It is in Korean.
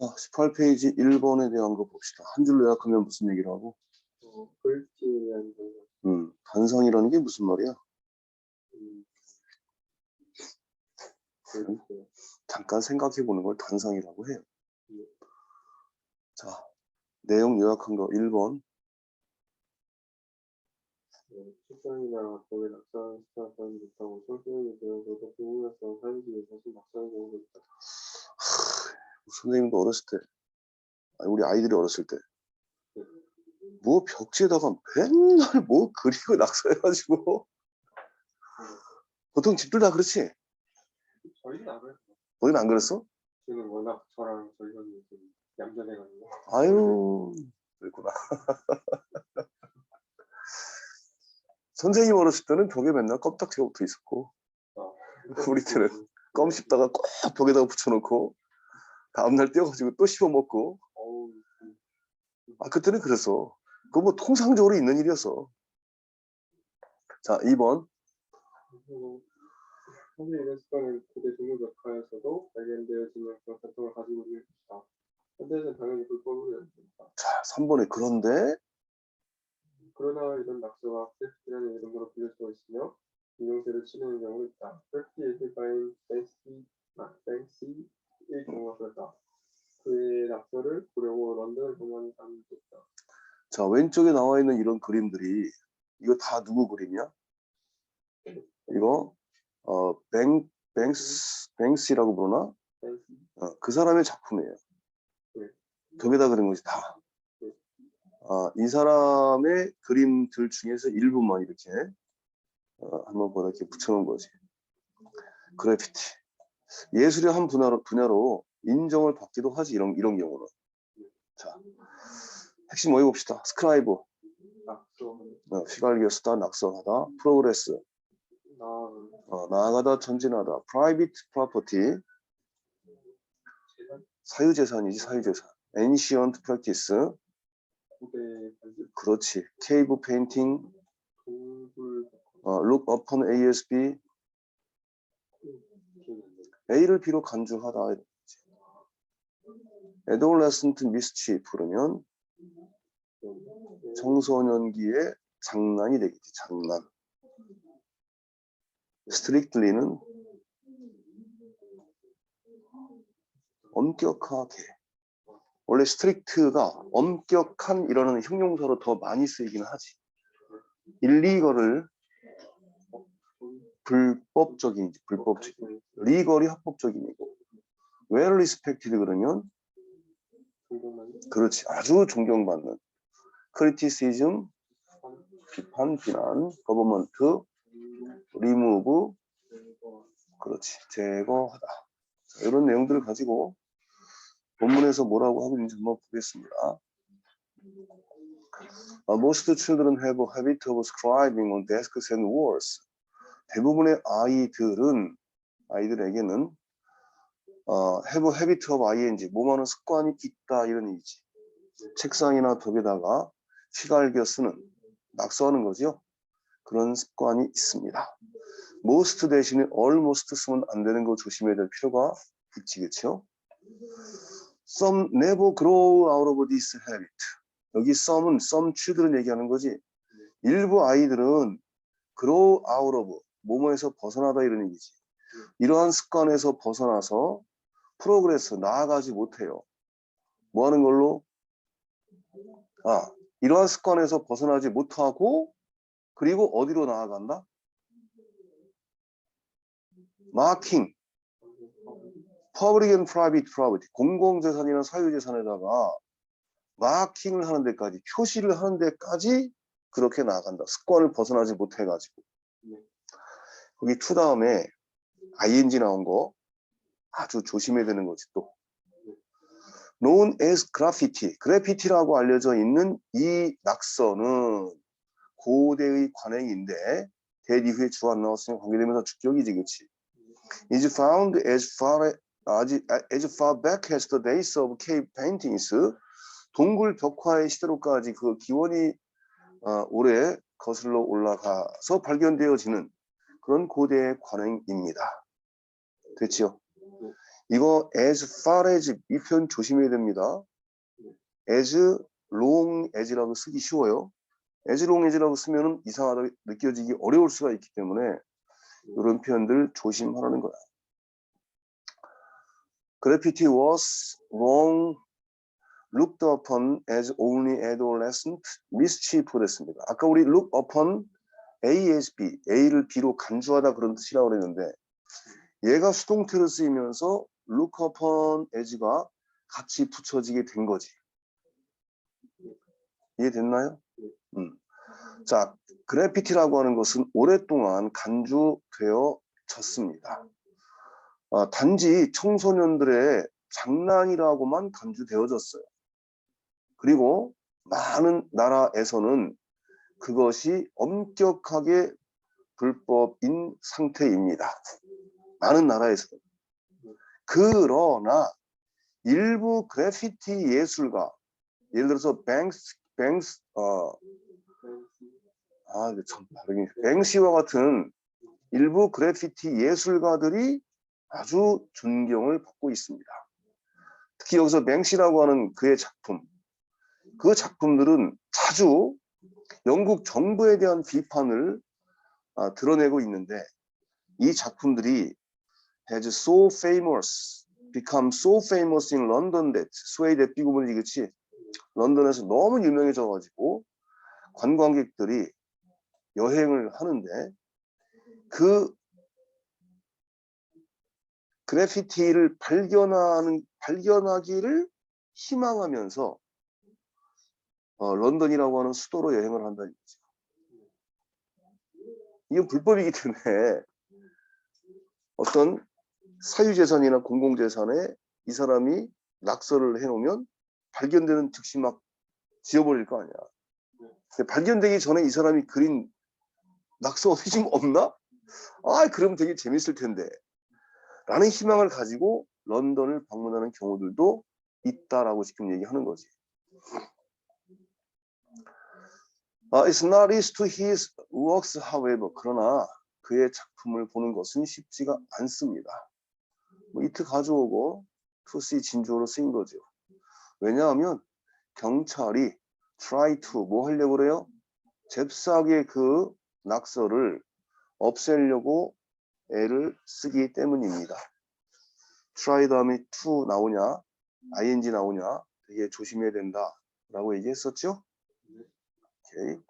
자, 18페이지 1번에 대한 거 봅시다. 한 줄로 요약하면 무슨 얘기를 하고? 어, 대한 거. 음, 단상이라는 게 무슨 말이야? 음. 잠깐 생각해 보는 걸 단상이라고 해요. 네. 자, 내용 요약한 거 1번. 어, 책상이나 벽에 낙서하는 사람이 있다고 성격이 되어서도 궁금해서 다시 낙서하는 경우도 있다. 선생님도 어렸을 때, 아니, 우리 아이들이 어렸을 때, 뭐 벽지에다가 맨날 뭐 그리고 낙서해가지고, 보통 집들 다 그렇지? 저희는 안 그래요. 너희는 안 그랬어? 저는 워낙 저랑 저희 형이 좀 얌전해가지고. 아유, 그랬구나. 선생님 어렸을 때는 벽에 맨날 껌딱지가 붙어 있었고, 어, 우리 때는 껌 씹다가 꼭 벽에다가 붙여놓고, 다음날 떼어가지고 또 씹어 먹고, 어우, 아, 그때는 그랬어. 그거 뭐 통상적으로 있는 일이었어. 자, 2번. 그리고 사실 이런 습관은 고대 종교 역사에서도 발견되어지는 그런 전통을 가지고 있는 것이다. 현대에서는 당연히 불법으로 연습니다. 자, 3번에 그런데, 그러나 이런 낙서가 크래프트라는 이름으로 불릴 수가 있으며 인용세를 치르는 경우도 있다. 크래프트 예술가인 벤시, 아, 벤시의 경우가 그렇다. 그의 낙서를 보려고 런던을 방문한 사람도 있다. 자, 왼쪽에 나와 있는 이런 그림들이, 이거 다 누구 그림이야? 이거, 어, 뱅, 뱅스, 뱅스라고 부르나? 어, 그 사람의 작품이에요. 네. 벽에다 그린 것이 다. 아, 이 사람의 그림들 중에서 일부만 이렇게 어, 한번 보다 이렇게 붙여놓은 거지. 그래피티. 예술의 한 분야로, 분야로 인정을 받기도 하지 이런 이런 경우는. 자, 핵심 뭐 해봅시다. 스크라이브, 낙서, 어, 쓰다, 낙서하다, 프로그레스, 나, 어, 나아가다, 전진하다, 프라이빗 프로퍼티, 재산, 사유재산이지 사유재산, ancient practice, 고대 관습, 그렇지, 케이브 페인팅, 어, look upon ASB. A를 B로 간주하다. adolescent mischief 그러면 네. 청소년기의 장난이 되겠지, 장난. strictly는 엄격하게. 원래 strict가 엄격한 이라는 형용사로 더 많이 쓰이긴 하지. illegal을 불법적인, 불법적인. legal이 합법적인이고. well respected 그러면 그렇지. 아주 존경받는. Criticism, 비판, 비난, government, remove, 그렇지. 제거하다. 자, 이런 내용들을 가지고 본문에서 뭐라고 하고 있는지 한번 보겠습니다. Uh, most children have a habit of scribing on desks and walls. 대부분의 아이들은 아이들에게는 어, have a habit of ing 뭐하는 습관이 있다 이런 얘기지. 책상이나 벽에다가 휘갈겨 쓰는 낙서하는 거죠. 그런 습관이 있습니다. most 대신에 almost 쓰면 안 되는 거 조심해야 될 필요가 있지, 그렇죠? Some never grow out of this habit. 여기 some은 some children 얘기하는 거지. 일부 아이들은 grow out of 뭐뭐에서 벗어나다 이런 얘기지. 이러한 습관에서 벗어나서 프로그레스 나아가지 못해요. 뭐 하는 걸로? 아, 이러한 습관에서 벗어나지 못하고 그리고 어디로 나아간다? 마킹, public and private 공공재산이나 사유재산에다가 마킹을 하는 데까지, 표시를 하는 데까지 그렇게 나아간다. 습관을 벗어나지 못해가지고. 네. 거기 to 다음에 ing 나온 거 아주 조심해야 되는 거지 또. Known as graffiti, 그래피티라고 알려져 있는 이 낙서는 고대의 관행인데 대 이후에 주안 나왔으니 관계되면서 주격이지 그치 is found as far as, as far back as the days of cave paintings 동굴 벽화의 시대로까지 그 기원이 어, 오래 거슬러 올라가서 발견되어지는 그런 고대의 관행입니다. 됐지요? 이거 as far as 이 표현 조심해야 됩니다. as long as라고 쓰기 쉬워요. as long as라고 쓰면은 이상하다 느껴지기 어려울 수가 있기 때문에 이런 표현들 조심하라는 거야. Graffiti was long looked upon as only adolescent mischief 됐습니다. 아까 우리 look upon A as B, A를 B로 간주하다 그런 뜻이라고 그랬는데 얘가 수동태로 쓰이면서 look upon as가 같이 붙여지게 된 거지. 이해됐나요? 음. 자, 그래피티라고 하는 것은 오랫동안 간주되어졌습니다. 아, 단지 청소년들의 장난이라고만 간주되어졌어요. 그리고 많은 나라에서는 그것이 엄격하게 불법인 상태입니다. 많은 나라에서는. 그러나 일부 그래피티 예술가, 예를 들어서 뱅스, 뱅스, 어, 아, 이거 참 발음이, 뱅시와 같은 일부 그래피티 예술가들이 아주 존경을 받고 있습니다. 특히 여기서 뱅시라고 하는 그의 작품, 그 작품들은 자주 영국 정부에 대한 비판을 아, 드러내고 있는데 이 작품들이 has so famous, become so famous in London that that 비구문이지 그치? 런던에서 너무 유명해져가지고 관광객들이 여행을 하는데 그 그래피티를 발견하는 발견하기를 희망하면서 어, 런던이라고 하는 수도로 여행을 한다는 거죠. 이건 불법이기 때문에 어떤 사유재산이나 공공재산에 이 사람이 낙서를 해놓으면 발견되는 즉시 막 지워버릴 거 아니야. 근데 발견되기 전에 이 사람이 그린 낙서 어디 좀 없나? 아, 그러면 되게 재밌을 텐데. 라는 희망을 가지고 런던을 방문하는 경우들도 있다라고 지금 얘기하는 거지. 아, it's not easy to his works, however. 그러나 그의 작품을 보는 것은 쉽지가 않습니다. 뭐 이트 가져오고 see 진주어로 쓰인 거죠. 왜냐하면 경찰이 try to 뭐 하려고 그래요? 잽싸게 그 낙서를 없애려고 애를 쓰기 때문입니다. try 다음에 to 나오냐, ing 나오냐 되게 조심해야 된다 라고 얘기했었죠. 오케이.